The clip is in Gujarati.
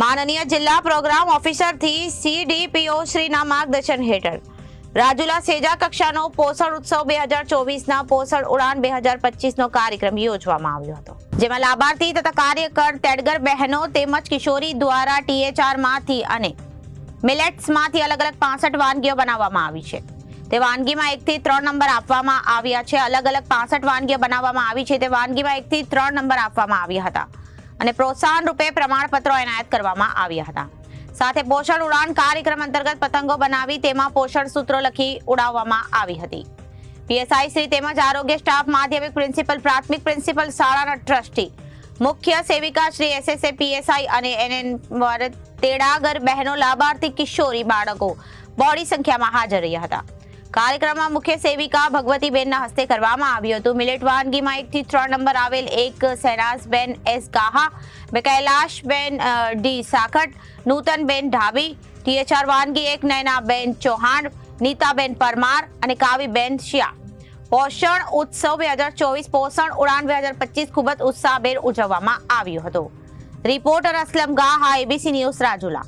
માનનીય જિલ્લા પ્રોગ્રામ ઓફિસરથી સીડીપીઓ શ્રીના માર્ગદર્શન હેઠળ. રાજુલા સેજા કક્ષાનો પોષણ ઉત્સવ બે હજાર ચોવીસના પોષણ ઉડાન બે હજાર પચીસનો કાર્યક્રમ યોજવામાં આવ્યો હતો. જેમાં લાભાર્થી તથા કાર્યકર તેડગર બહેનો તેમજ કિશોરી દ્વારા ટીએચઆરમાંથી અને મિલેટ્સમાંથી અલગ અલગ પાસઠ વાનગીઓ બનાવવામાં આવી છે. તે વાનગીમાં એકથી ત્રણ નંબર આપવામાં આવ્યા છે. અલગ અલગ પાસઠ વાનગીઓ બનાવવામાં આવી છે. તે વાનગીમાં એકથી ત્રણ નંબર આપવામાં આવ્યા હતા. અને પ્રોત્સાહન રૂપે પ્રમાણપત્રો એનાયત કરવામાં આવ્યા હતા. સાથે પોષણ ઉડાન કાર્યક્રમ અંતર્ગત પતંગો બનાવી તેમાં પોષણ સૂત્રો લખી ઉડાવવામાં આવી હતી. પીએસઆઈ શ્રી તેમજ આરોગ્ય સ્ટાફ માધ્યમિક પ્રિન્સિપલ, પ્રાથમિક પ્રિન્સિપલ શાળાના ટ્રસ્ટી, મુખ્ય સેવિકા શ્રી એસએસએ, પીએસઆઈ અને એનએન તેડાગર બહેનો, લાભાર્થી કિશોરી બાળકો બોડી સંખ્યામાં હાજર રહ્યા હતા. કાર્યક્રમમાં મુખ્ય સેવિકા ભગવતીબેનના હસ્તે કરવામાં આવ્યું હતું. મિલેટ વાનગીમાં એકથી ત્રણ નંબર આવેલ એક સૈનાઝબેન એસ ગાહા, બે કૈલાશબેન ડી સાખટ નૂતનબેન ઢાબી ટીએચઆર વાનગી એક, નયનાબેન ચૌહાણ, નીતાબેન પરમાર અને કાવીબેન શિયા. પોષણ ઉત્સવ બે હજાર ચોવીસ, પોષણ ઉડાન બે હજાર પચીસ ખૂબ જ ઉત્સાહભેર ઉજવવામાં આવ્યો હતો. Reporter Aslam Gaha, ABC news Rajula.